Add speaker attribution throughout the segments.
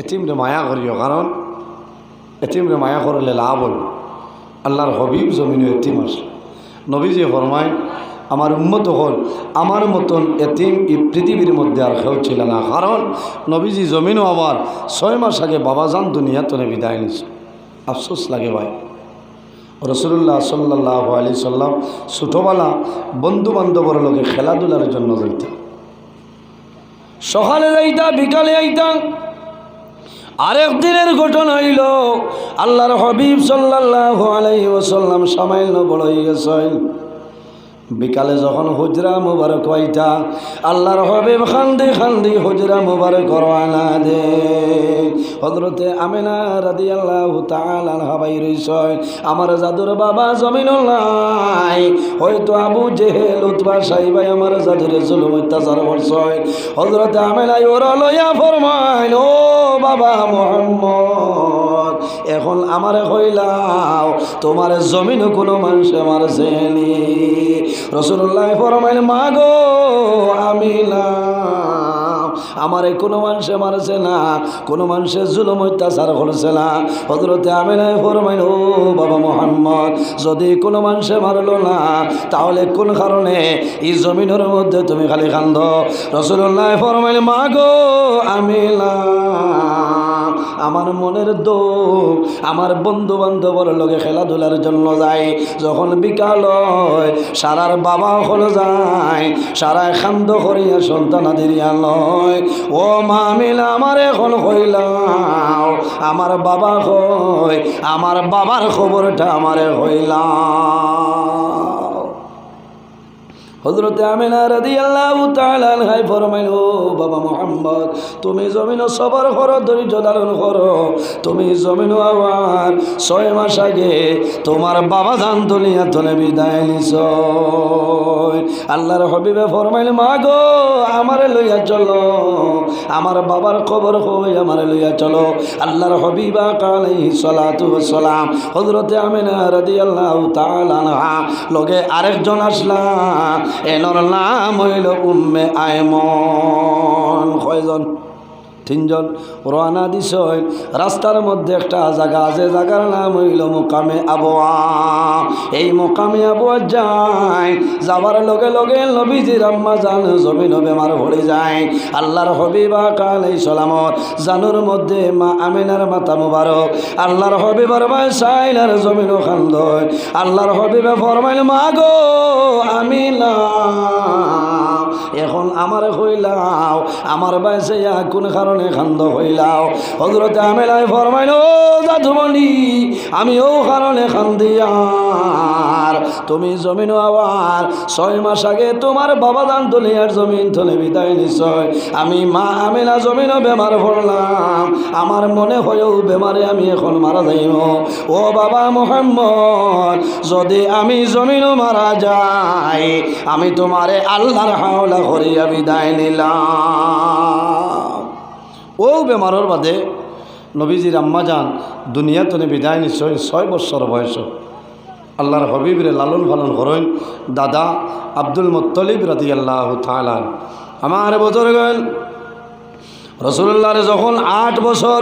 Speaker 1: এটিমরে মায়া করিও কারণ এটিমরে মায়া করলে লাভ হল। আল্লাহর হবিব জমিনে এটিম আসে নবীজি ফরমায় আমার উন্মত হল আমার মতন এতিম এই পৃথিবীর মধ্যে আর কেউ ছিল না। কারণ নবীজি জমিনও আবার ছয় মাস আগে বাবাজান দুনিয়া তনে বিদায় নিছে। আফসোস লাগে ভাই। রসুল্লাহ সাল্লাহ আলি সাল্লাম ছোটোবেলা বন্ধু বান্ধবর লোকে খেলাধুলার জন্য যাইতাম সকালে যাইতা, বিকালে আইতাম আরেক দিনের ঘটনা হইল, আল্লাহর হবিব সাল্লাহ আলাই ওসাল্লাম সামাইল বড় হয়ে গেছেন। বিকালে যখন হুজরা মুবারক হইতা, আল্লাহর হবিব খান্দি খান্দি হুজরা মুবারক রওনা দে। হজরতে আমেনা রাদি আল্লাহ হাবাই রইছয় আমার জাদুর বাবা জমিন নাই। হয়তো আবু জেহেল, উতবা সাইবাই আমার জাদুরে জুলুম অত্যাচার করছয় হজরতে আমেনা ওরা লইয়া ফরমাইল, ও বাবা মোহাম্মদ এখন আমারে হইলাও তোমার জমিন কোনো মানুষ আমার জেনি রসুল্লাহ ফরমাইল মাগো আমিলা আমারে কোনো মানুষে মারছে না, কোনো মানুষের জুলুম অত্যাচার করছে না। হজরতে আমি নাই ও বাবা মোহাম্মদ, যদি কোনো মানুষে মারলো না, তাহলে কোন কারণে এই জমিনের মধ্যে তুমি খালি কান্দ? রসুল্লাহ ফরমাইল, মা গো, আমি আমার মনের দোষ আমার বন্ধু বান্ধবর লগে খেলাধুলার জন্য যাই। যখন বিকাল হয়, সারার বাবা হলে যায়, সারায় খান্দ করিয়া সন্তানাদিরিয়া লয়। ও মামিল আমার এখন হইলাম। আমার বাবা হয় আমার বাবার খবরটা আমারে হইলাম। হজরতে আমিনা রাদি আল্লাহ তালাই ফরমাইল, ও বাবা মোহাম্মদ, তুমি জমিন সবার করো ধৈর্য ধারণ করো। তুমি জমিন আবার ছয় মাস আগে তোমার বাবা ধান তুলিয়া তুলে বিদায় নিছ। আল্লাহর হবিবে ফরমাইল, মা গো, আমারে লইয়া চলো। আমার বাবার খবর হই আমারে লইয়া চলো। আল্লাহর হবিবা কালাই সলাতু সালাম হজরতে আমিনা রাদি আল্লাহ তালা লগে আরেকজন আসলাম এনৰ নাম হৈল উম্মে আইমন। হয়জন তিনজন রওনা দিস রাস্তার মধ্যে একটা জায়গা আছে, জায়গার নাম হইল মোকামে আবোয়া। এই মোকামে আবোয়া যায় যাবার লগে লগে নবীজির আম্মা জান জমিন বেমার ভরে যায়। আল্লাহর হবিবা কাল এই সলামত, জানুর মধ্যে মা আমিনার মাতা মুবারক। আল্লাহর হবিবার ভাই সাইলার জমিন খান্দ আল্লাহর হবিবে ফরমাইল মা গো আমিনা এখন আমার হইলাও আমার বাইসে কোন কারণে খান্দ হইলাও। হজরতে আমেলাই ফরমাইল আমি ও কারণে খান্দিয়ার তুমি জমিন আবার ছয় মাস আগে তোমার বাবা দান তুলিয়ার জমিন তুলে বিদায় নিশ্চয়। আমি মা আমেলা জমিনও বেমার পড়লাম। আমার মনে হয়েও বেমারে আমি এখন মারা যাইব। ও বাবা মোহাম্মদ, যদি আমি জমিনও মারা যাই, আমি তোমারে আল্লাহর হাওলা করিয়া বিদায় নিলাম। ও বেমারর বাদে নবীজির আম্মা যান দুনিয়া তনে বিদায় নিশ্চয় ছয় বছর বয়স আল্লাহর হবিবরে লালন পালন করেন দাদা আব্দুল মুত্তলিব রাতি আল্লাহ থালান আমার বছর গেল রসুল্লাহ যখন আট বছর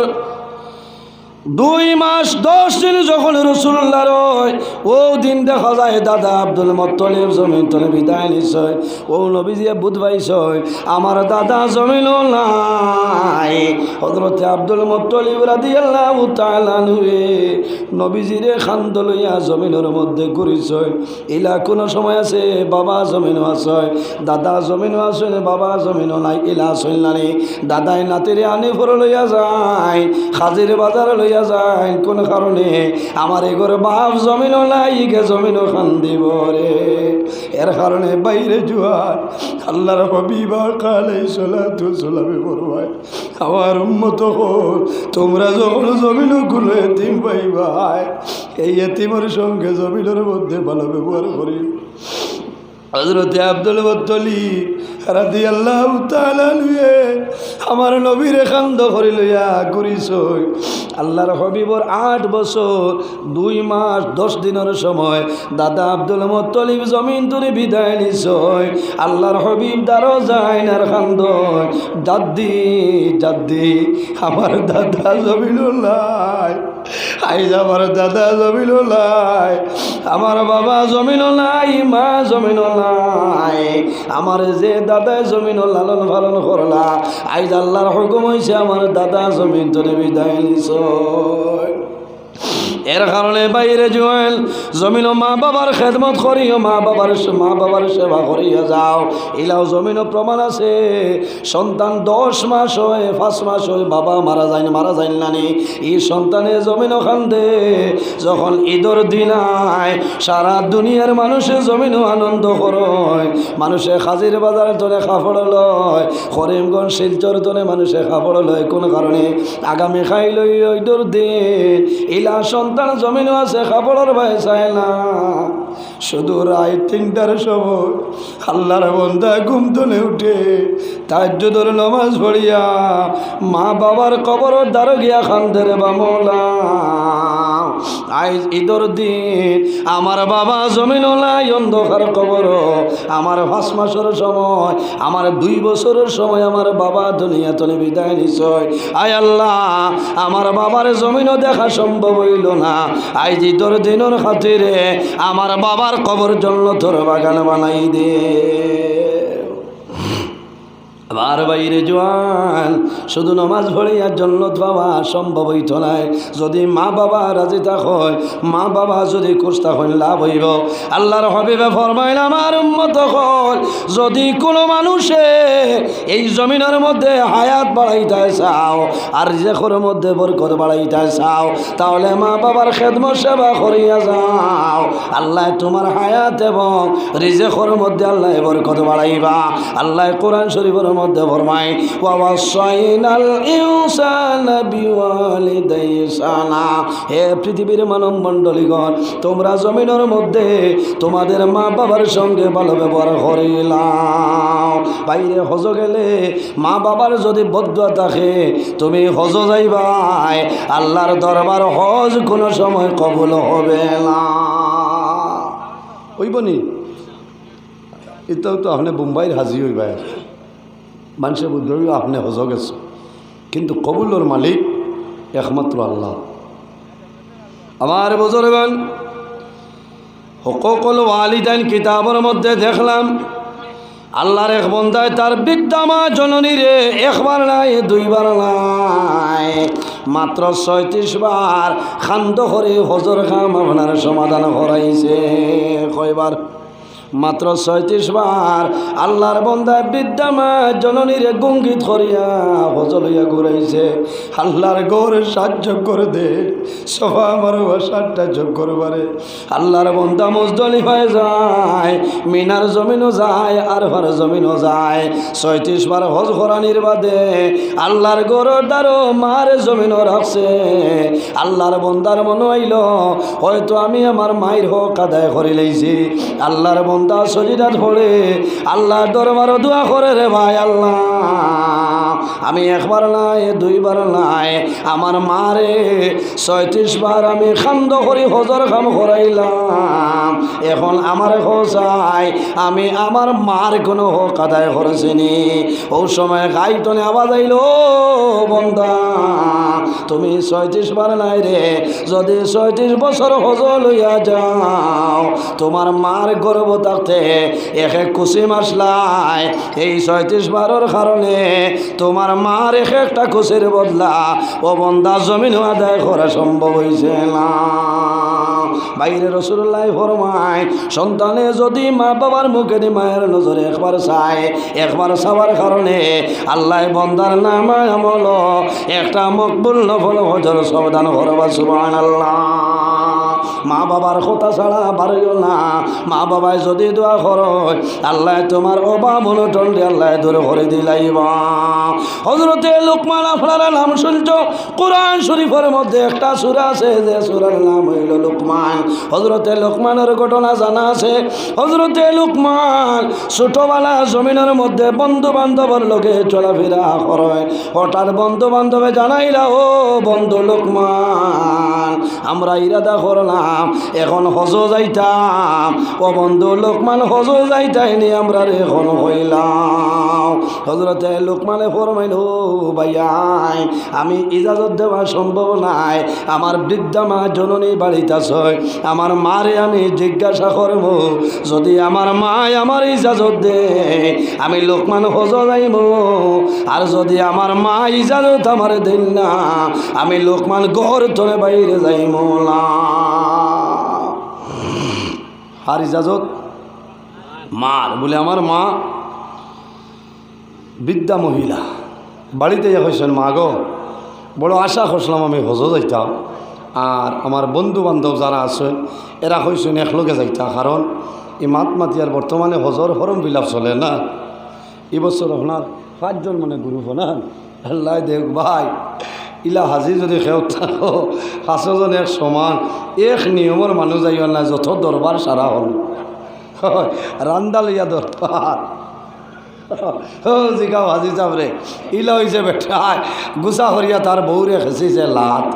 Speaker 1: দুই মাস, দশ দিন যখন রসুল্লাহর ও দিন দেখা যায় দাদা আব্দুল মত্তলিব জমিন তলে বিদায় নিশ্চয় ও নবীজিয়া বুধ পাইছয় আমার দাদা জমিন নাই। হজরতে আব্দুল মত্তলিব রাদি আল্লাহ তালানুয়ে নবীজিরে খান্দ লইয়া জমিনের মধ্যে ঘুরিছয় ইলা কোনো সময় আছে, বাবা জমিনও আছে, দাদা জমিনও আছে, বাবা জমিনও নাই, ইলা আসল নানি দাদাই নাতিরে আনি ফর লইয়া যায় হাজির বাজার লইয়া যায়, কোন কারণে? আমার এগোর বাপ জমিনও নাই গে জমিনও খান দিব রে। এর কারণে বাইরে জুয়ার আল্লাহর হবিবা কালে সোলা তু সোলাবে বড়বাই আমার উন্মত হোক তোমরা যখন জমিনও কোনো এতিম পাইবাই এই এতিমের সঙ্গে জমিনের মধ্যে ভালো ব্যবহার করি। হজরতে আব্দুল বত্তলি রাদি আল্লাহ লুয়ে আমার নবীর খান্দ করি লইয়া ঘুরিস আল্লাহর হবিবর আট বছর, দুই মাস, দশ দিনের সময় দাদা আব্দুল মোত্তলিব জমিন তুলে বিদায় নিস আল্লাহর হবিব দারো যায় না খান্দ দাদি দাদি আমার দাদা জমিনুল্লাহ, আইজ আমার দাদা জমিনুল্লাহ, আমার বাবা জমিন নাই মা জমিন নাই আমার যে দাদা জমিন লালন পালন করলা আইজ আল্লাহর হুকুম হয়েছে আমার দাদা জমিন তোরে বিদায় নিছ। এর কারণে বাইরে জুয়েল জমিন মা বাবার খেদমত করিও, মা বাবার মা বাবার সেবা করিয়া যাও। ইলাও জমিন প্রমাণ আছে। সন্তান দশ মাস হয়, পাঁচ মাস হয়, বাবা মারা যায় মারা যায় নানি এই সন্তানে জমিন খান্দে যখন ঈদর দিন আয়, সারা দুনিয়ার মানুষে জমিনও আনন্দ করয়। মানুষে হাজির বাজার তোলে কাপড় লয়, করিমগঞ্জ, শিলচর তোলে মানুষে কাপড় লয়। কোন কারণে? আগামী খাই লই ঈদর দিন। ইলা সন্তান জমিনও আছে কাপড়ের ভাই চায় না। শুধু রায় তিনটার সময় আল্লাহর বন্ধা ঘুম তুলে উঠে ধরে নমাজ পড়িয়া মা বাবার কবর দ্বারো গিয়া খান্দের বামলা ঈদর দিন আমার বাবা জমিন নাই অন্ধকার কবর। আমার পাঁচ মাসের সময়, আমার দুই বছরের সময় আমার বাবা দুনিয়া তলে বিদায় নিশ্চয়। আয় আল্লাহ, আমার বাবার জমিনও দেখা সম্ভব হইল না। আইজ ঈদর দিনের খাতিরে আমার বাবার কবর জন্য তোর বাগান বানাই দে। আবার বাইরে জোয়ান, শুধু নমাজ ভরিয়ার জন্য বাবা সম্ভব হইত নাই। যদি মা বাবা রাজি হয় মা বাবা যদি কুস্তা হইন লাভ হইব। আল্লাহর হবিবে ফরমাইল, আমার উন্মত হল, যদি কোনো মানুষে এই জমিনের মধ্যে হায়াত বাড়াইতে চাও, আর রিজেকর মধ্যে বরকত বাড়াইতে চাও, তাহলে মা বাবার খেদম সেবা করিয়া যাও। আল্লাহ তোমার হায়াত এবং রিজেকর মধ্যে আল্লাহ বরকত বাড়াইবা। আল্লাহ কোরআন শরীফের মধ্যে পৃথিবীর মানব মণ্ডলীগণ তোমরা জমিনের মধ্যে তোমাদের মা বাবার সঙ্গে ভালো ব্যবহার করিলাম বাইরে হজ গেলে মা বাবার যদি বদুয়া থাকে, তুমি হজ যাইবাই। আল্লাহর দরবার হজ কোনো সময় কবুল হবে না। হইবনি এটাও তো আপনি বোম্বাইয়ের হাজি হইবাই। মানুষের বুদ্ধ আপনি হজ গেছে কিন্তু কবুলোর মালিক একমাত্র আল্লাহ। আমার বুজুর্গন হকল ওয়ালিদাইন কিতাবের মধ্যে দেখলাম, আল্লাহর এক বন্ধায় তার বিদ্যামা জননী রে একবার নাই, দুইবার নাই। মাত্র ছয়ত্রিশ বার খান্দ করে হজর খাম আপনার সমাধান করাইছে কয়বার? মাত্র ছয়ত্রিশ বার আল্লাহর বন্দা বিদ্যামা জননীরে গঙ্গিত করিয়া হজলইয়া ঘুরাইছে। আল্লাহর গৌরে সাহায্য করে দে সাতটা যোগ করবারে। আল্লাহর বন্দা মজদলি হয়ে যায়, মিনার জমিনও যায় আর ভার জমিনও যায়। ছয়ত্রিশ বার হজ করানির বাদে আল্লাহর গৌরর দ্বারো মার জমিনও রাখছে। আল্লাহর বন্দার মনে হইল, হয়তো আমি আমার মায়ের হোক আদায় করে লইছি। আল্লাহর বন্দা সজিদাত পড়ে। আল্লাহ দরবার দোয়া করে রে ভাই আল্লাহ। আমি একবার নাই, দুইবার নাই। আমার মারে ছয়ত্রিশ বার আমি খান্দ করি, হজর খাম করাইলাম। এখন আমার হোসাই, আমি আমার মার কোনো হোক আদায় করেছিনি। ও সময় গাইতনে আওয়াজ আইল বন্দা, তুমি ছয়ত্রিশ বার নাই রে। যদি ছয়ত্রিশ বছর হজ লইয়া যাও, তোমার মার গর্ব থাকতে এক এক কুচি মাসলাই এই ছয়ত্রিশ বারের কারণে তোমার মার এক একটা কুচির বদলা। ও বন্দা জমিন আদায় করা সম্ভব হয়েছে না। বাইরে রসুল্লাহ ফরমায়, সন্তানে যদি মা বাবার মুখে মায়ের নজরে একবার চায়, একবার চাওয়ার কারণে আল্লাহ বন্দার নাম আমল, একটা মকবুল নফল হজর সবদান করবা সুবান আল্লাহ মা বাবার কথা ছাড়া বাড়িও না। মা বাবায় যদি দোয়া করো, আল্লাহ তোমার অভাব অনটন আল্লাহ দূর করে দিলাইব। হজরতে লোকমান আপনারা নাম শুনছ? কোরআন শরীফের মধ্যে একটা সুরা আছে, যে সুরার নাম হইল লোকমান। হজরতে লোকমানের ঘটনা জানা আছে। হজরতে লোকমান ছোটবেলা জমিনের মধ্যে বন্ধু বান্ধবের লোকে চলাফেরা করে। হঠাৎ বন্ধু বান্ধবে জানাইলা, ও বন্ধু লোকমান, আমরা ইরাদা করলাম এখন হজ যাইতাম। ও বন্ধু, লোকমান হজ যাইতাইনি, আমরা এখন হইলাম। হজরতে লোকমানে ফরমাইল ভাইয়াই, আমি ইজাজত দেওয়া সম্ভব নাই। আমার বৃদ্ধা মা জননী বাড়িতে ছয় আমার মারে আমি জিজ্ঞাসা করব, যদি আমার মা আমার ইজাজত দে, আমি লোকমান হজ যাইব। আর যদি আমার মা ইজাজত আমার দিন না, আমি লোকমান ঘর তোরে বাইরে যাইব না। আর ইজাজত, মার, বলে আমার মা বিদ্যা মহিলা, বাড়িতে যা হয়েছেন মা গো, বড় আশা করছিলাম আমি হজ যাইতাম। আর আমার বন্ধু বান্ধব যারা আছেন এরা হয়েছেন একলগে যাইতা কারণ এই মাত মাতিয়ার বর্তমানে হজর হরম বিলাপ চলে না। এবছর আপনার পাঁচজন মানে গ্রুপ না আল্লাহ দেখ ভাই। ইলা হাজি যদি খেউ থাকো পাঁচজন এক সমান, এক নিয়মের মানুষ যাইও না যত দরবার সারা হল। রান্দা লইয়া দরবার। ও জিগাও হাজি চাবরে ইলা হয়েছে বেটায় গুছা করিয়া তার বউরে খেঁচিছে লাত।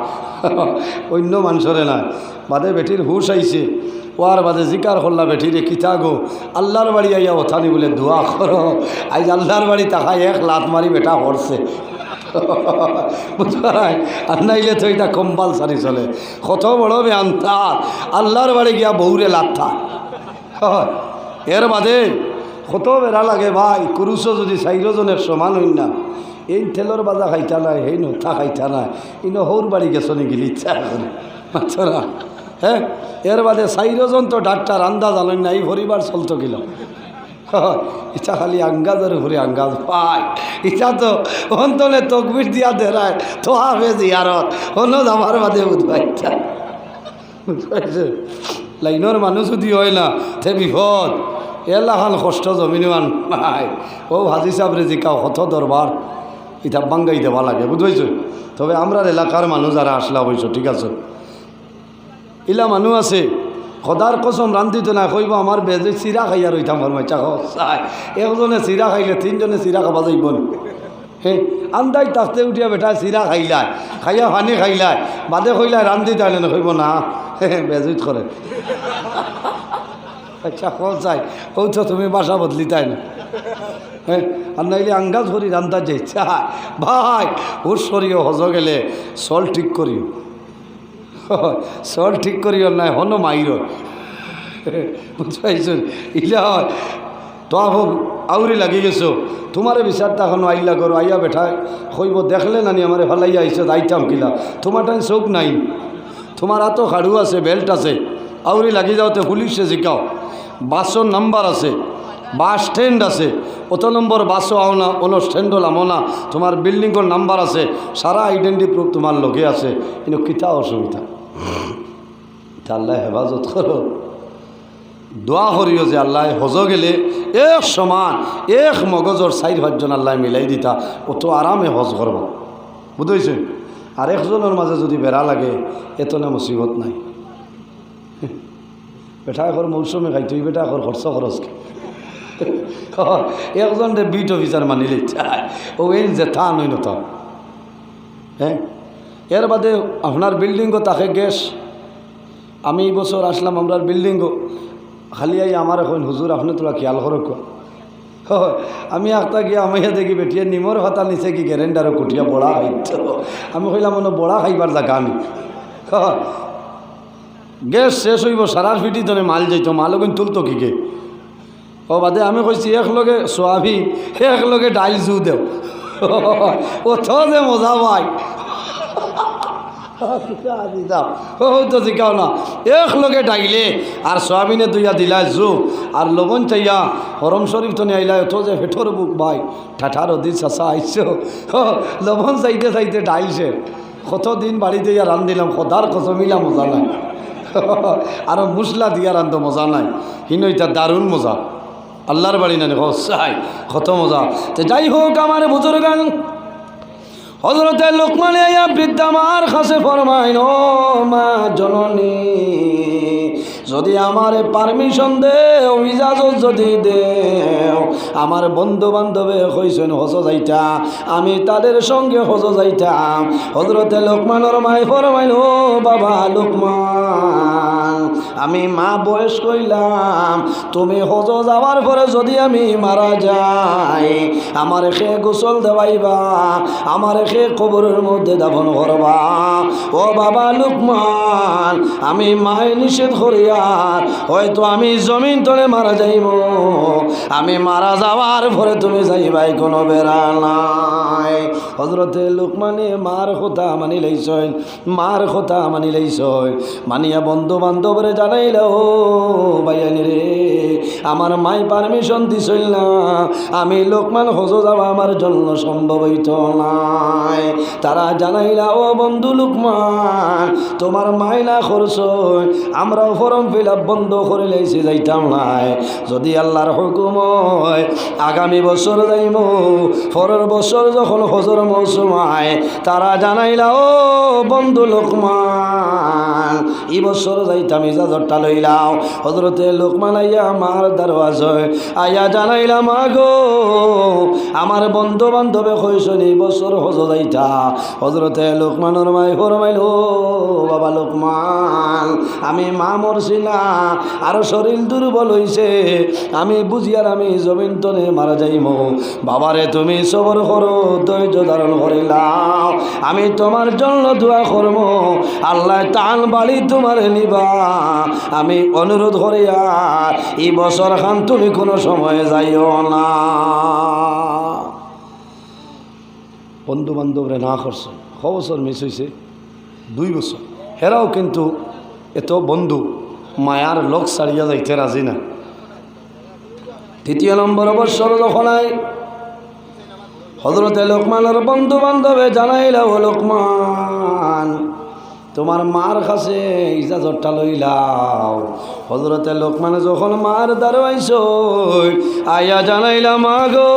Speaker 1: অন্য মানুষরে নাই। বাদে বেটির হুশ আইছে ওয়ার বাদে জিকার করলা বেটিরে কিতা গো। আল্লাহর বাড়ি আইয়া ওথানি বলে দোয়া করো আজ আল্লাহর বাড়ি তাকায় এক লাত মারি বেটা পড়ছে বুঝবাই আর নাইলে তো এটা কম্পালসারি চলে। কত বড় বেআন্তা আল্লাহর বাড়ি গিয়া বউরে লাথা। এর বাদে কত বেড়া লাগে ভাই কুরুষও যদি চাইরজনের সমান হইন না, এই তেলর বাজা খাইতা নাই সেই নথা খাইতা নাই, ইনো সৌর বাড়ি গেছো নাকি ইচ্ছা হ্যাঁ এর বাদে চাইরজন তো ডাক্তার আন্দাজ আনেন না এই পরিবার চলতো গেল ইটা খালি আঙ্গাজের ঘুরে আঙ্গাজ পায়। ইটা তো অন্তনে তকবির দিয়া দেরায় তো হবে জিয়ারত অন্য আমার বাদে উদ্ভাইটা লাইনের মানুষ যদি হয় না তে বিপদ। এলাখান কষ্ট জমিনওয়ান নাই। ও হাজি সাহেবরে জিকাও কত দরবার ইটা বাঙ্গাই দেওয়া লাগে বুঝতে তবে আমরা এলাকার মানুষ যারা আসলা হয়েছ ঠিক আছে? ইলা মানুষ আছে। সদার কসম রান্ধিত না কইব আমার বেজে চিৰা খাইয়া রইতাম ঘর মাইচা চাই। একজনে চিৰা খাইলে, তিনজনে চিৰা খাবা যাইব হে আন্দাই তাতে উঠিয়া বেটা চিৰা খাইলাই, খাইয়া পানী খাইলাই, বাদে কইলাই রান্ধি তাইলে না হে বেজুত করে আচ্ছা চাই তো তুমি বাসা বদলি তাই না? হ্যাঁ আর নাইলে আঙ্গাজ করি রান্দার যে ভাই ওর শরীর হজ গেলে চল ঠিক করিও চল ঠিক করিও নাই হনো মাইর। বুঝতে ইলা হয় তো আউরি লাগি গেছো। তোমারে বিচার তখন আইলা করো আইয়া বেঠায় কইব দেখলে নানি আমারে ভালাইয়া আইসে আইতাম কিলা। তোমার টাইম চোখ নাই। তোমার হাতও খাড়ু আছে, বেল্ট আছে। আউরি লাগি যাওতে পুলিশে জিকাও। বাসর নাম্বার আছে। বাস স্ট্যান্ড আছে। অত নম্বর বাসও আও না কোনো স্ট্যান্ড লামো না তোমার বিল্ডিংয়ের নাম্বার আছে। সারা আইডেন্টি প্রুফ তোমার লগে আছে। কিন্তু কিতা অসুবিধা? আল্লাহ হেফাজত করো। দোয়া করিও যে আল্লাহ হজ গেলে এক সমান এক মগজর চাইর পাঁচজন আল্লাহ মিলাই দিতা, অত আরামে হজ করব বুঝেছে আর একজনের মাঝে যদি বেড়া লাগে, এত না মুসিবত নাই। বেটা এখন মৌসুমে খাই তুই বেটা এখন খরচ খরচ একজন বিট অফিসার মানিলে। ও এই যে থা নই নত হ্যাঁ এর বাদে আপনার বিল্ডিংও তাকে গ্যাস আমি এই বছর আসলাম আমরা বিল্ডিংও খালি আই আমার এখন হুজুর আপনি তোরা খেয়াল করো হয়, আমি একটা গিয়া, আমি দেখি বেটিয়ে নিমর ভাতা নিচে কি গ্যারেন্ডারও কুটিয়া বড়া খাইত? আমি কইলাম মনে বড়া খাইবার জায়গা আমি গ্যাস শেষ হইব সারার ফিটি তোনে মাল যাইত, মাল কিন্তু তুলতো কি কে ও বাদে আমি কইছি, একলগে সোয়াবি একলগে ডাইল জু দেও। ও যে মজা পাই ও তো জিকাও না, এক লগে ডাইলে আর সোয়াবিনে দুইয়া দিলা জু, আর লবণ চাইয়া হরম শরীফ তো আইলা তো যে হেঠোর বুক ভাই, ঠাঠার অদি চাষা আইসো লবণ চাইতে চাইতে ডাইলছে, কত দিন বাড়িতে ইয়া রান দিলাম কদার কত মিলা মজা নাই আরও মুসলা দিয়া আনতো মজা নাই হিন এটা দারুণ মজা আল্লাহর বাড়ি না হসাই কত মজা, তো যাই হোক আমার বুজুর্গান হজরতে লোকমানে আয়া বৃদ্ধা মার কাছে ফরমাইন, ও মা জননী, যদি আমার পারমিশন দে ইজাজত যদি দে আমার বন্ধু বান্ধবে কইছেন হজ যাইতা, আমি তাদের সঙ্গে হজ যাইতাম। হজরতে লোকমানের মাই ফরমাইন, ও বাবা লোকমান, আমি মা বয়স কইলাম তুমি হজ যাওয়ার পরে যদি আমি মারা যাই, আমার খে গোসল দেওয়াইবা, আমার খে কবরের মধ্যে দাফন করবা। ও বাবা লুকমান, আমি মায় নিষেধ করিয়ার হয়তো আমি জমিন তলে মারা যাইব। আমি মারা যাওয়ার পরে তুমি যাইবাই, কোনো বেড়া নাই। হজরতে লোকমানে মার কথা মানি লাইছই, মার কথা মানি লাইছই। মানিয়া বন্ধু বান্ধবরে জানাইল ও বাইয়ানি রে, আমার মাই পারমিশন দিছিল না। আমি লোকমান হজ যাওয়া আমার জন্য সম্ভব হইত নাই তারা জানাইলা, ও বন্ধু লোকমান, তোমার মাইনা খরচ আমরাও ফরম ফিল বন্ধ করে লাইছি, যাইতাম নাই। যদি আল্লাহর হুকুম হয়, আগামী বছর যাইব পরের বছর যখন হজর মৌসুম হয় তারা জানাইলা, ও বন্ধু লোকমান এই বছর যাইতাম ইজাজতটা লইলাও। হজরতে লোকমান আইয়া আমার দারওয়াজ আইয়া জানাইলা, মা গো, আমার বন্ধু বান্ধবে কইসন, এই বছর হজ যাইতা হজরতে লোকমানের মাই ফরমাইল বাবা লোকমান, আমি মা মরছি না আরও শরীর দুর্বল হইছে, আমি বুঝিয়ার আমি জমিন তনে মারা যাইম। বাবারে, তুমি সবর করো, ধৈর্য ধারণ করিলাম আমি তোমার জন্য দোয়া করব আল্লাহ টান বাড়ি তোমার নিবা। আমি অনুরোধ করি আর, এই বছর খান তুমি কোনো সময় যাইও না। বন্ধু বান্ধবরে না করছে ক বছর মিস হয়েছে দুই বছর হেরাও কিন্তু এত বন্ধু মায়ার লোক ছাড়িয়া যাইতে রাজি না তৃতীয় নম্বর অবসর যখন হজরতে লোকমানের বন্ধু বান্ধবে জানাইল ও লোকমান তোমার মার কাছে ইজাজতটা লইলাও হজরতে লোকমানে যখন মার দাঁড়াইছ আইয়া জানাইলা মা গো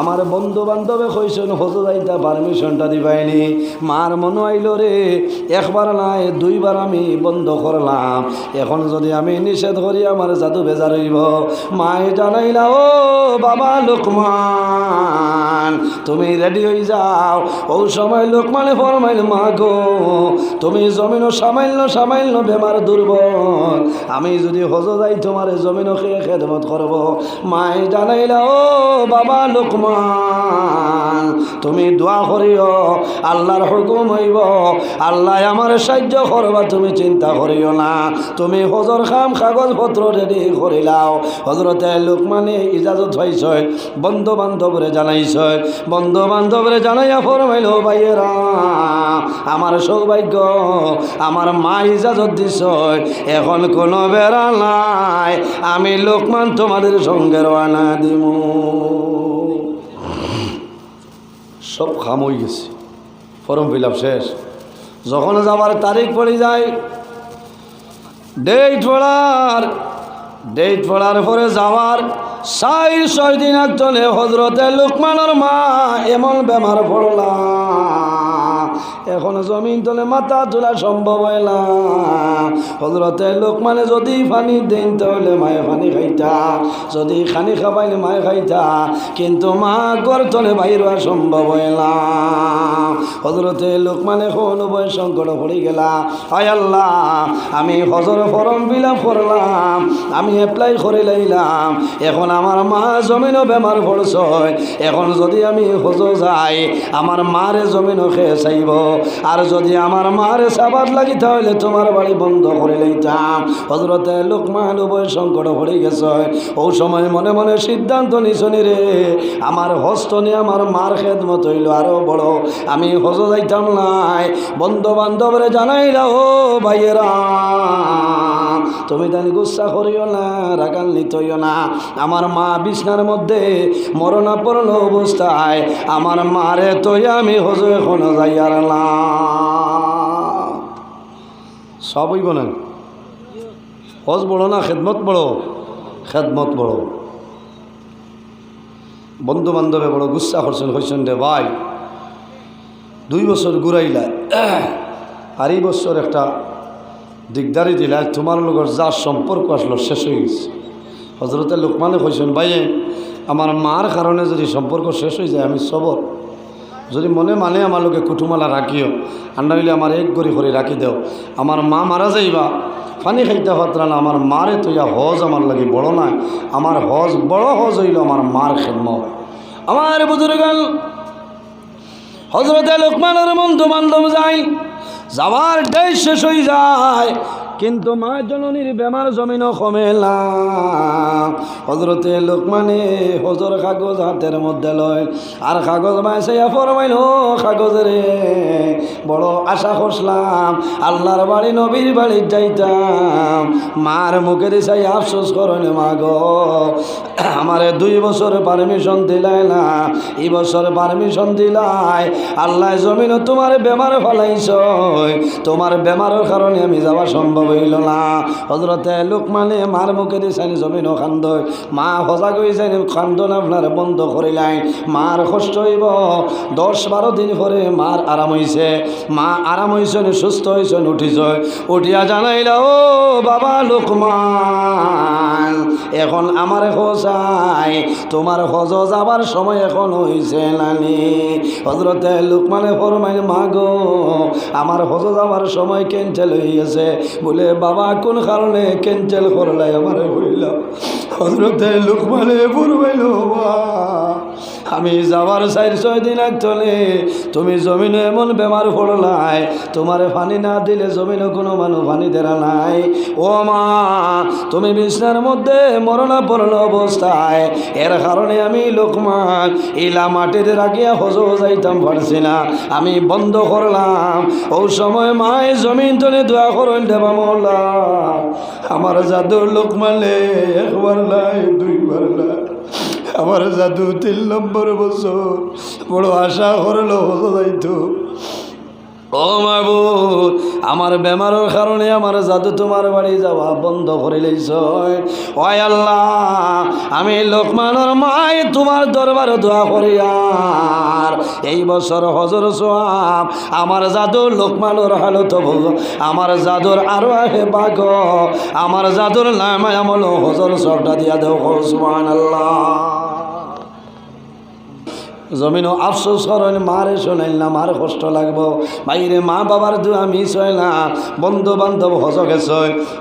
Speaker 1: আমার বন্ধু বান্ধবে কইসন হজ আইতা পারমিশনটা দিবাইনি। মার মনে আইল রে, একবার নাই, দুইবার আমি বন্ধ করলাম। এখন যদি আমি নিষেধ করি, আমার জাদু বেজার হইব। মায়ে জানাইলা, ও বাবা লোকমান, তুমি রেডি হয়ে যাও। ও সময় লোকমানে ফরমাইল মা গো তুমি জমিনও সামান্য সামান্য বেমার দুর্বল। আমি যদি হজ যাই তোমার জমিনও খেয়ে খেদমত করব, মাই জানাইলা, ও বাবা লোকমান, তুমি দোয়া করিও, আল্লাহর হুকুম হইব। আল্লাহ আমার সাহায্য করবা, তুমি চিন্তা করিও না। তুমি হজর খাম কাগজপত্র রেডি করিলাও হজরতে লোকমানে ইজাজত হয়েছ বন্ধু বান্ধবরে জানাইছ। বন্ধু বান্ধবরে জানাইয়া ফরমাইল ভাইয়েরা, আমার সৌভাগ্য, আমার মা ইজাজত দিছ। এখন কোনো বেড়া নাই। আমি লোকমান তোমাদের সঙ্গে রওনা দিব সব খাম হয়ে গেছে। ফর্ম ফিল শেষ। যখন যাবার তারিখ পড়ে যায় ডেট পড়ার ডেট পড়ার পরে যাওয়ার সাই ছয় দিন একজনে হজরতে লুকমানের মা এমন বেমার পড়লাম। এখন জমিন তলে মাথা তোলা সম্ভব হয় না। হজরতে লোকমানে যদি পানি দেন তাহলে মায়ে পানি খাইতা। যদি খানি খাবাইলে মায়ে খাইতা, কিন্তু মা গর তলে বাইর সম্ভব হয় না। হজরতে লোকমানে কোন উভয় সংকট পড়ে গেলা। আয় আল্লাহ, আমি হজর ফরম বিলাপ করলাম, আমি অ্যাপ্লাই করে লাইলাম। এখন আমার মা জমিনও বেমার পড়ছ। এখন যদি আমি হজ যাই, আমার মারে জমিনও খেয়ে চাইব। আর যদি আমার মারে সাবাদ লাগি, তাহলে তোমার বাড়ি বন্ধ করে লইতাম। হজরতে লোকমান উভয় সংকট পড়ে গেছে। ও সময় মনে মনে সিদ্ধান্ত নিছনি রে, আমার হস্ত নিয়ে আমার মার খেদমত হইল আরও বড়। আমি হজ যাইতাম নাই। বন্ধু বান্ধবরে জানাইলা, ও ভাইয়েরা, তুমি তানি গুসা করিও না, রাগান্বিত হইও না। আমার মা বিছনার মধ্যে মরণাপন্ন অবস্থায়, আমার মারে তো আমি হজ এখনও যাইয়ার না সব হইব না। হজ বড় না, খেদমত বড়? খেদমত বড়। বন্ধু বান্ধবে বড় গুসা করছেন হয়েছেন রে ভাই, দুই বছর ঘুরাইলা, আর এই বছর একটা দিগদারি দিলা, তোমার লগর যা সম্পর্ক আসলো, শেষ হয়ে গেছে। হজরতে লোকমানে কইছেন, ভাইয়ে, আমার মার কারণে যদি সম্পর্ক শেষ হয়ে যায়, আমি সবর। যদি মনে মানে আমার লোকে কুটুমালা রাখিও আন্ডা হইলে আমার এক গড়ি করে রাখি দেও। আমার মা মারা যাইবা ফানি খাইতে পাত্রা না আমার মারে তো ইয়া হজ আমার লাগে বড় নাই। আমার হজ বড় হজ হইল আমার মার খেদমত। আমার বুজুর্গাল হজরতে লোকমানের বন্ধু বান্ধব যাই যাওয়ার দেশ শেষ হয়ে যায়। কিন্তু মা জননীর বেমার জমিনও কমে না। হজরতে লোকমানে হজর কাগজ হাতের মধ্যে লয়। আর কাগজ বাইসাইয়া ফরমাইল কাগজ রে, বড় আশা করলাম আল্লাহর বাড়ি, নবীর বাড়ি যাইতাম। মার মুখে দিছাই আফসোস করেন মা আমারে দুই বছর পারমিশন দিলাই না, এই বছর পারমিশন দিলাই। আল্লাহ জমিন তোমার বেমার ফলাইছ তোমার বেমারের কারণে আমি যাওয়া সম্ভব হইল না। হজরতে লোকমানে মার মুখে দিয়েছেন জমিন খান্দ, মা সজাগ হয়েছেন খান্দন আপনার বন্ধ করিলাই। মার কষ্ট হইব, দশ বারো দিন পরে মার আরাম হইছে। মা আরাম হয়েছেন সুস্থ হয়েছেন উঠিছ। উঠিয়া জানাইল, ও বাবা লোকমান এখন আমার হোসাই, তোমার হজ যাবার সময় এখন হয়েছে নানি। হজরতে লোকমানে ফরমাই মাগো, আমার হজ যাবার সময় ক্যান্সেল হয়েছে বলে, বাবা, কোন কারণে ক্যান্সেল করলাই আমার হইল? হজরতে লোকমানে ফরমাইল আমি যাবার চার ছয় দিন আগ চলে, তুমি জমিনে এমন বেমার পড়লাই তোমার পানি না দিলে জমিনে কোনো মানুষ পানি দেরা নাই। ও মা, তুমি বিছনার মধ্যে মরণা পড়ল অবস্থায়, এর কারণে আমি লোকমান, ইলা মাটির রাখিয়া হজ যাইতাম পারছি না। আমি বন্ধ করলাম। ও সময় মায় জমিন তলে দোয়া করেন দেবা মোল্লা আমার জাদুর লোকমালে একবার নাই, দুইবার নাই। আমার জাদু তিন নম্বর বছর। বড় আশা করল হতো যাইতো। ও মাহবুদ আমার বেমারের কারণে আমার জাদু তোমার বাড়ি যাওয়া বন্ধ করে লইছ। ওই আল্লাহ, আমি লোকমানের মাই তোমার দরবারে দোয়া করি আর। এই বছর হজর সোয়াব, আমার জাদু লোকমানের হালত ভোগ আমার জাদুর আরও আহে বাঘ আমার জাদুর নামায় আমল হজর সবটা দিয়া দেও সুবহান আল্লাহ জমিন আফসোস করেন, মারে শোনাইল না, মার কষ্ট লাগবো। বাইরে মা বাবার দু আমি হয় না বন্ধু বান্ধব হজ গেছে।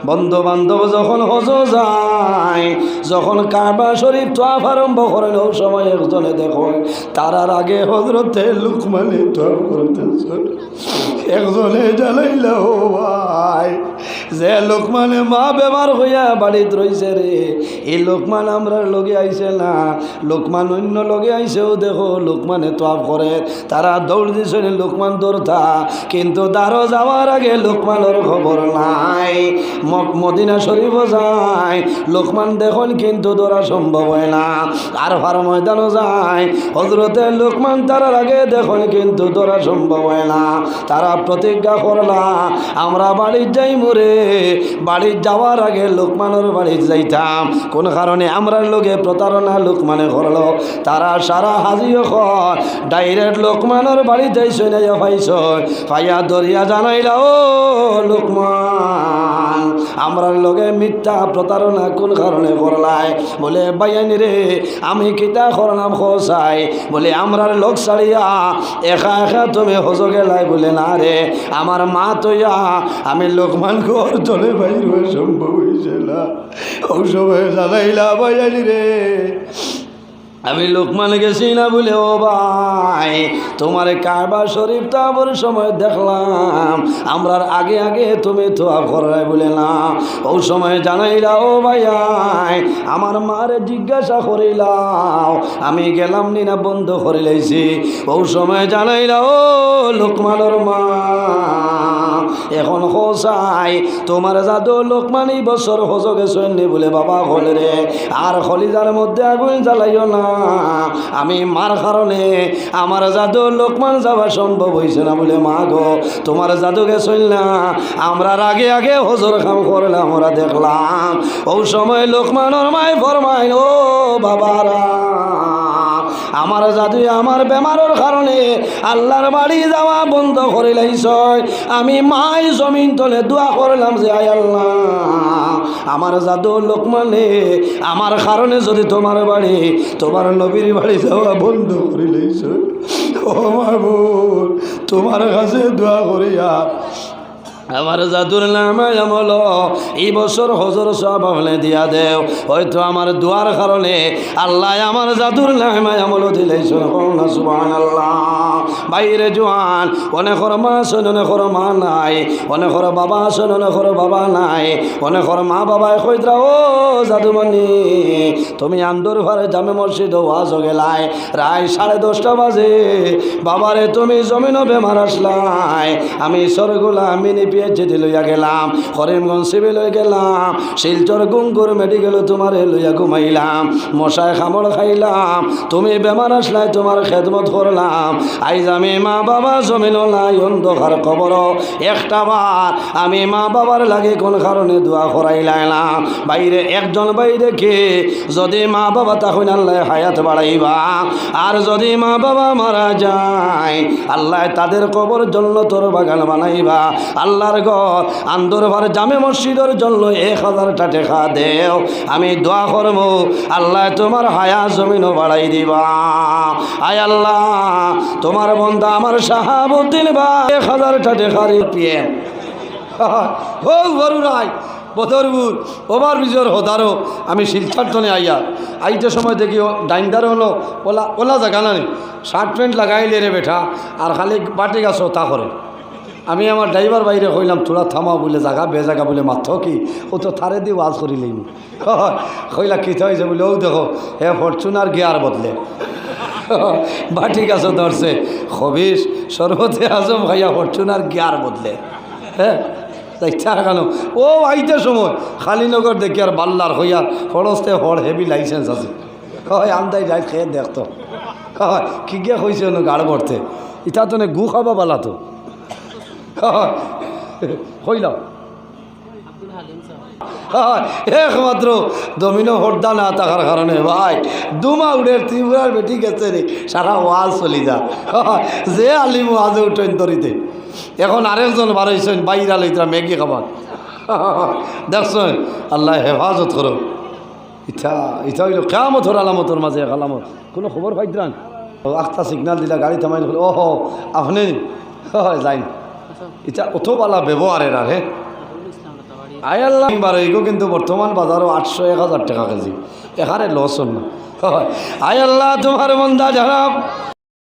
Speaker 1: বন্ধু বান্ধব যখন হজ যায়, যখন কাবা শরীফ তোয়াফ আরম্ভ করেন ও সময় একজনে দেখো, তারার আগে হজরতে লুকমানে করতেছে একজনে ও ভাই, যে লোকমানে মা বেমার হইয়া বাড়িত রইছে রে, এই লোকমান আমরা লগে আইছে না, লোকমান অন্য লগে আইছেও দেখো লোকমানে তোয়াফ করে। তারা দৌড় দিছে লোকমান দৌড়তা কিন্তু দারো যাওয়ার আগে লোকমানের খবর নাই। মদিনা শরীফ যায়। লোকমান দেখুন কিন্তু দৌড়া সম্ভব হয় না। আর ভার ময়দানও যায়। হজরতে লোকমান তারার আগে দেখুন কিন্তু দৌড়া সম্ভব হয় না। তারা প্রতিজ্ঞা করলা, আমরা বাড়ির যাই মরে বাড়ির যাওয়ার আগে লোকমানের বাড়ি যাইতাম। কোন কারণে আমরা লোকে প্রতারণা লোকমানে করল। তারা সারা হাজিও কর ডাইরেক্ট লোকমানের বাড়ি যাইছ না পাইছ পাইয়া দরিয়া জানাইলা, ও লোকমান, আমরা লগে মিথ্যা প্রতারণা কোন কারণে করলাই? বলে বাইয়ানি রে, আমি কিতা করলাম খোসাই? বলে, আমরার লোক ছাড়িয়া একা একা তুমি হজ গেলাই? বলে, না রে, আমার মা তৈয়া আমি লোকমান ঘর চলে বাইর সম্ভব হয়েছে না। ও সময় জানাইলা বাইয়ানি রে আমি লোকমান গেছি না বলে, ও ভাই, তোমার কারবার শরীফ তাবর সময় দেখলাম। আমরার আগে আগে তুমি তো করাই বলে না। ও সময় জানাইলা, ও ভাই আমার মারে জিজ্ঞাসা করিলাও। আমি গেলাম নি না বন্ধ করে লাইছি। ও সময় জানাইলা, ও লোকমানোর মা। এখন হোসাই, তোমার জাদু লোকমানি বছর হজো গেছেন বলে বাবা হলে রে। আর খলিজার মধ্যে আগুন জ্বালাইও না। আমি মার কারণে আমার জাদু লোকমান যাওয়া সম্ভব হয়েছে না বলে, মা গো, তোমার জাদু গেছেন না। আমরা আগে আগে হজর খাম করলাম আমরা দেখলাম। ও সময় লোকমানর মাই ফরমাই ও বাবারা, আমার জাদু আমার বেমারের কারণে আল্লাহর বাড়ি যাওয়া বন্ধ করে লাইছ। আমি মাই জমিন তলে দোয়া করলাম যে, আয় আল্লাহ, আমার জাদু লোকমানে, আমার কারণে যদি তোমার বাড়ি, তোমার নবীর বাড়ি যাওয়া বন্ধ করে ও ও মাহবুব, তোমার কাছে দোয়া করিয়া আমার জাদুর নামে আমল। এই বছর হজর সব আমলে দিয়া দেও। হয়তো আমার দুয়ার কারণে আল্লাহ আমার জাদুর নামে আমল দিলে বাইরে জোয়ান অনেকর মা আছেন অনেকর মা নাই। অনেকর বাবা আছেন অনেকর বাবা নাই। অনেকর মা বাবাই কইতরা ও জাদুমণি, তুমি আন্দর ঘরে জামে মসজিদ ওয়াজ গেলাই রায় সাড়ে দশটা বাজে। বাবারে, তুমি জমিনও বেমার আসলাই। আমি সরগুলা মিনি পিএইচডি লইয়া গেলাম করিমগঞ্জ সিভিল লই গেলাম, শিলচর গুঙ্গুর মেডিকেল তোমার লইয়া ঘুমাইলাম, মশায় খামড় খাইলাম, তুমি বেমার আসলাই তোমার খেদমত করলাম, আইজ আমি মা বাবা জমিন নাই, অন্ধকার খবর একটা বার আমি মা বাবার লাগে কোন কারণে দোয়া করাইলাম বাইরে একজন বাইরে কে যদি মা বাবা তখন আল্লাহ হায়াত বাড়াইবা। আর যদি মা বাবা মারা যায়, আল্লাহ তাদের কবর জন্য তোর বাগান বানাইবা। আল্লাহর ঘর আন্দর ঘর জামে মসজিদের জন্য এক হাজারটা টাকা দেও। আমি দোয়া করব, আল্লাহ তোমার হায়া জমিনও বাড়াই দিবা। আয় আল্লাহ, তোমার বন্ধা আমার শাহাবুদ্দিন বা এক হাজারটা টাকার পিএম। বদরপুর ওভার বিজর হদারো, আমি শিলচারটনে আইয়া, আইতে সময় দেখি ও ডাইন্ডার হলো, ওলা ওলা জায়গা না নেই শার্ট প্যান্ট লাগাইলে রে বেঠা আর খালি বাটি গাছ তা করে। আমি আমার ড্রাইভার বাইরে কইলাম, তোরা থামা বলে জাগা, বে জায়গা বলে মাথ কি? ও তো থারে দিয়ে ওয়াজ করিলেই কইলা, কি হয়েছে বলে ও দেখো হে ফরচুনার গিয়ার বদলে। বাটি গাছ ধরছে। খবিস সর্বতে আজম ভাইয়া ফরচুনার গিয়ার বদলে। হ্যাঁ ইচ্ছা কেন ও আইতে সময়, খালিনগর দেখি আর বাল্লার হইয়ার ফরস্তে হর হেভি লাইসেন্স আছে। হয় আমদাই যাই খেয়ে দেখতো হয় কি গিয়া হয়েছে গাড় ভরতে ইটা তো গু খাবা বালা তো। হয়, একমাত্র দমিনো হরদা না থাকার কারণে ভাই। দুমা উড়ের ত্রিপুরার বেটি গেছে রে সারা ওয়াজ চলি যা। যে আলিম ওয়াজে উঠেন তরিতে। এখন আরেকজন বাড়াইছেন বাইরা লইতরা ম্যাগি খাবার। দেখছেন আল্লাহ হেফাজত করো ইচ্ছা ইচ্ছা হইল হর আলামতর মাঝে এক আলামত। কোনো খবর পাইতরান আখতা সিগনাল দিলা গাড়ি থামাই ও হো আপনি? হয় যাইন। এটা অথবালা ব্যবহারের আর। হ্যাঁ আয় আল্লাহ বারো এগো কিন্তু বর্তমান বাজারও আটশো এক হাজার টাকা কেজি। এখানে লস হল আয় আল্লাহ, তোমার মন্দা যারা